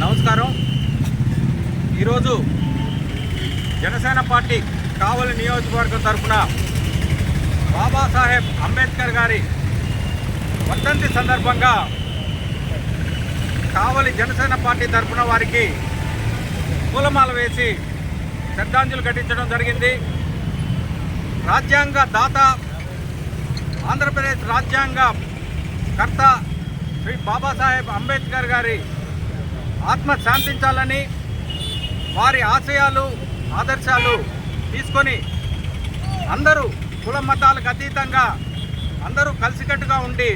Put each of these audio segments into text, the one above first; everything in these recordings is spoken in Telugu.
నమస్కారం. ఈరోజు జనసేన పార్టీ కావలి నియోజకవర్గం తరఫున బాబాసాహెబ్ అంబేద్కర్ గారి వర్ధంతి సందర్భంగా కావలి జనసేన పార్టీ తరఫున వారికి పూలమాల వేసి శ్రద్ధాంజలి ఘటించడం జరిగింది. రాజ్యాంగ దాత ఆంధ్రప్రదేశ్ రాజ్యాంగ కర్త శ్రీ బాబాసాహెబ్ అంబేద్కర్ గారి ఆత్మ శాంతించాలని వారి ఆశయాలు ఆదర్శాలు తీసుకొని అందరూ కుల మతాలకు అతీతంగా అందరూ కలిసికట్టుగా ఉండి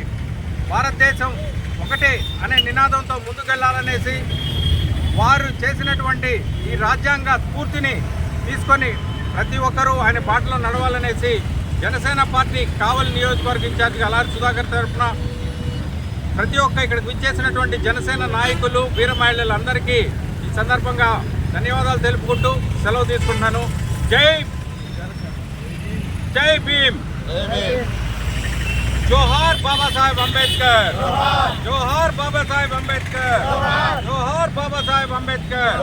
భారతదేశం ఒకటే అనే నినాదంతో ముందుకెళ్ళాలనేసి వారు చేసినటువంటి ఈ రాజ్యాంగ స్ఫూర్తిని తీసుకొని ప్రతి ఒక్కరూ ఆయన బాటలో నడవాలనేసి జనసేన పార్టీ కావలి నియోజకవర్గ ఇన్ఛార్జిగా అలారి సుధాకర్ తరఫున ప్రతి ఒక్క ఇక్కడికి విచ్చేసినటువంటి జనసేన నాయకులు వీర మహిళలందరికీ ఈ సందర్భంగా ధన్యవాదాలు తెలుపుకుంటూ సెలవు తీసుకుంటున్నాను. జై జై భీమ్! జోహార్ బాబాసాహెబ్ అంబేద్కర్ జోహార్ బాబాసాహెబ్ అంబేద్కర్ జోహార్ బాబాసాహెబ్ అంబేద్కర్